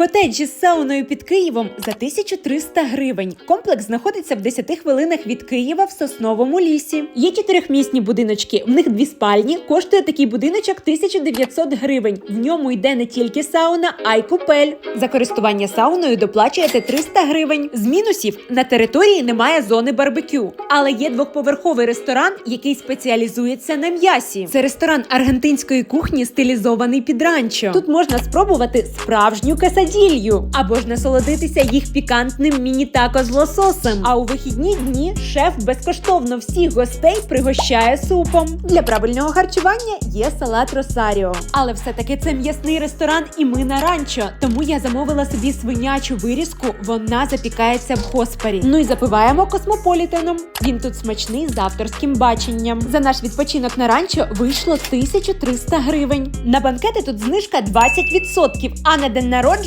Котеджі з сауною під Києвом за 1300 гривень. Комплекс знаходиться в 10 хвилинах від Києва в сосновому лісі. Є чотирьохмісні будиночки. В них дві спальні. Коштує такий будиночок 1900 гривень. В ньому йде не тільки сауна, а й купель. За користування сауною доплачуєте 300 гривень. З мінусів на території немає зони барбекю, але є двохповерховий ресторан, який спеціалізується на м'ясі. Це ресторан аргентинської кухні, стилізований під ранчо. Тут можна спробувати справжню касаділью або ж насолодитися їх пікантним міні-тако з лососем. А у вихідні дні шеф безкоштовно всіх гостей пригощає супом. Для правильного харчування є салат Росаріо. Але все-таки це м'ясний ресторан, і ми на ранчо. Тому я замовила собі свинячу вирізку. Вона запікається в хоспарі. Ну і запиваємо космополітеном. Він тут смачний з авторським баченням. За наш відпочинок на ранчо вийшло 1300 гривень. На банкети тут знижка 20%, а на день народження